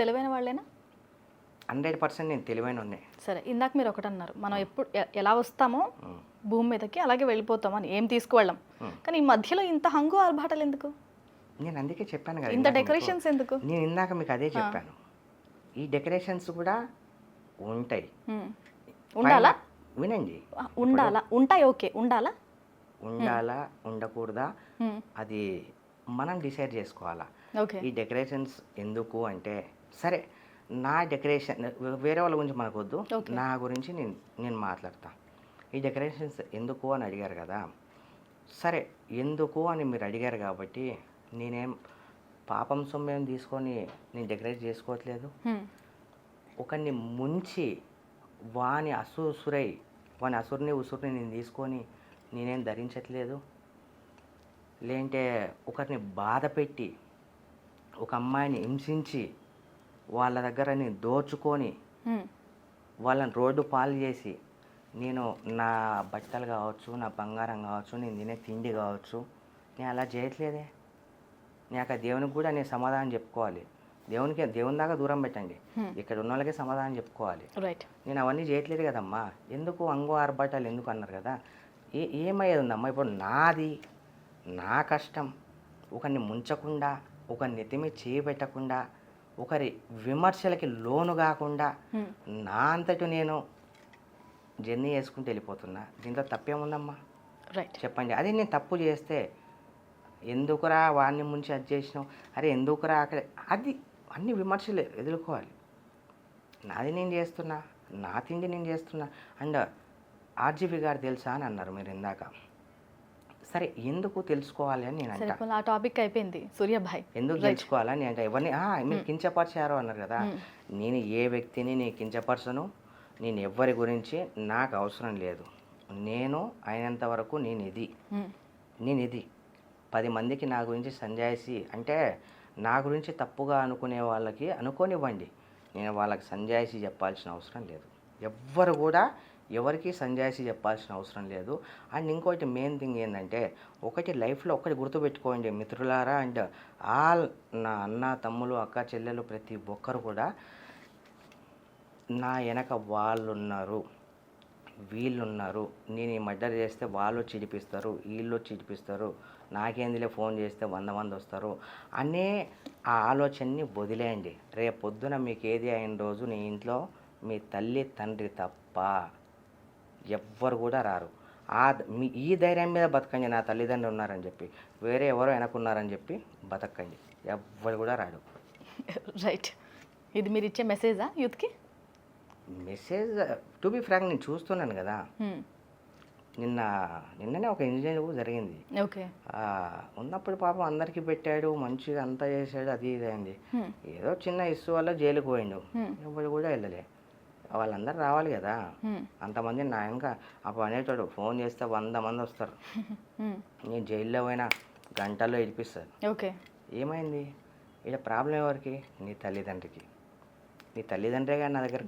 తెలివైన వాళ్ళేనా? Hundred percent నేను తెలివైన ఉన్నాయి సరే ఇందాక మీరు ఒకటి అన్నారు మనం ఎప్పుడు ఎలా వస్తామో భూమి మీదకి అలాగే వెళ్ళిపోతాం అని ఏం తీసుకువెళ్ళం. కానీ ఈ మధ్యలో ఇంత హంగు ఆర్భాటాలు ఎందుకు? నేను అందుకే చెప్పాను కదా ఇంత. డెకరేషన్స్ ఎందుకు? నేను ఇందాక మీకు అదే చెప్పాను. ఈ డెకరేషన్స్ కూడా ఉంటాయి. ఉండాలా? వినండి. ఉండాలా? ఉంటాయి ఓకే. ఉండాలా? ఉండాలా? ఉండకూడదా. అది మనం డిసైడ్ చేసుకోవాలా. ఓకే. ఈ డెకరేషన్స్ ఎందుకు అంటే సరే నా డెకరేషన్ వేరే వాళ్ళ గురించి మనకు వద్దు Okay. నా గురించి నేను నేను మాట్లాడతా. ఈ డెకరేషన్స్ ఎందుకు అని అడిగారు కదా. సరే ఎందుకు అని మీరు అడిగారు కాబట్టి నేనేం పాపం సొమ్మేం తీసుకొని నేను డెకరేట్ చేసుకోవట్లేదు. ఒకరిని ముంచి వాని అసుసురై వాని అసురుని ఉసురుని నేను తీసుకొని నేనేం ధరించట్లేదు. లేదంటే ఒకరిని బాధ పెట్టి ఒక అమ్మాయిని హింసించి వాళ్ళ దగ్గర నేను దోచుకొని. వాళ్ళని రోడ్డు పాలు చేసి నేను నా బట్టలు కావచ్చు నా బంగారం కావచ్చు నేను తినే తిండి కావచ్చు నేను అలా చేయట్లేదే. నాకు ఆ దేవునికి కూడా నేను సమాధానం చెప్పుకోవాలి. దేవునికి దేవుని దాకా దూరం పెట్టండి. ఇక్కడ ఉన్న వాళ్ళకే సమాధానం చెప్పుకోవాలి. రైట్ నేను అవన్నీ చేయట్లేదు కదమ్మా. ఎందుకు అంగు ఆర్భాటాలు ఎందుకు అన్నారు కదా? ఏ ఏమయ్యేది ఉందమ్మా? ఇప్పుడు నాది నా కష్టం. ఒకరిని ముంచకుండా ఒకరిని నెత్తిమి చేయి పెట్టకుండా ఒకరి విమర్శలకి లోను కాకుండా. నా అంతటి నేను జర్నీ చేసుకుంటూ వెళ్ళిపోతున్నా. దీంట్లో తప్పేముందమ్మా? రైట్ చెప్పండి. అదే నేను తప్పు చేస్తే ఎందుకురా వాడిని ముంచి అది చేసినావు? అరే ఎందుకురా అక్కడ? అది అన్ని విమర్శలు ఎదుర్కోవాలి. నాది నేను చేస్తున్నా నా తిండి నేను చేస్తున్నా. అండ్ ఆర్జీవి గారు తెలుసా అని అన్నారు మీరు ఇందాక. సరే ఎందుకు తెలుసుకోవాలి అని నేను అంటా. ఆ టాపిక్ అయిపోయింది. సూర్యభాయ్. ఎందుకు తెలుసుకోవాలని అంటే. ఎవరిని "ఆ, మీరు కించపరిచారు అన్నారు కదా. నేను ఏ వ్యక్తిని నేను కించపరచను? నేను ఎవ్వరి గురించి నాకు అవసరం లేదు. నేను అయినంత వరకు నేను ఇది. నేను ఇది. పది మందికి నా గురించి సంజాయిసి అంటే నా గురించి తప్పుగా అనుకునే వాళ్ళకి అనుకోనివ్వండి. నేను వాళ్ళకి సంజాయిసి చెప్పాల్సిన అవసరం లేదు. ఎవ్వరు కూడా ఎవరికి సంజాయిసి చెప్పాల్సిన అవసరం లేదు. అండ్ ఇంకోటి మెయిన్ థింగ్ ఏంటంటే ఒకటి లైఫ్లో ఒకటి గుర్తుపెట్టుకోండి మిత్రులారా. అండ్ ఆల్ నా అన్న తమ్ములు అక్క చెల్లెలు ప్రతి ఒక్కరు కూడా నా వెనక వాళ్ళున్నారు. వీళ్ళున్నారు. నేను ఈ మర్డర్ చేస్తే వాళ్ళు చిడిపిస్తారు వీళ్ళు చిడిపిస్తారు. నాకేందిలే ఫోన్ చేస్తే వంద మంది వస్తారు అనే ఆ ఆలోచనని వదిలేయండి. రేపు పొద్దున మీకు ఏది అయిన రోజు నీ ఇంట్లో మీ తల్లి తండ్రి తప్ప ఎవ్వరు కూడా రారు. ఆ మీ ఈ ధైర్యం మీద బతకండి నా తల్లిదండ్రులు ఉన్నారని చెప్పి వేరే ఎవరో వెనకున్నారని చెప్పి బతకండి. ఎవ్వరు కూడా రాడు. రైట్. ఇది మీరు ఇచ్చే మెసేజా యూత్కి? మెసేజ్ టు బి ఫ్రాంక్ నేను చూస్తున్నాను కదా. నిన్న నిన్ననే ఒక కూడా జరిగింది. ఓకే. ఉన్నప్పుడు పాపం అందరికీ పెట్టాడు మంచిగా అంతా చేశాడు అది ఇది అయింది. ఏదో చిన్న ఇష్యూ వల్ల జైలుకు పోయిండు. ఎవరు కూడా వెళ్ళలే. వాళ్ళందరూ రావాలి కదా. అంతమంది నా ఇంకా అప్పుడు అనేటోడు ఫోన్ చేస్తే వంద మంది వస్తారు. నేను జైల్లో పోయినా గంటల్లో ఇడిపిస్తారు. ఓకే. ఏమైంది? ఇక్కడ ప్రాబ్లం ఎవరికి? నీ తల్లిదండ్రికి. నీ తల్లిదండ్రే కానీ నా దగ్గర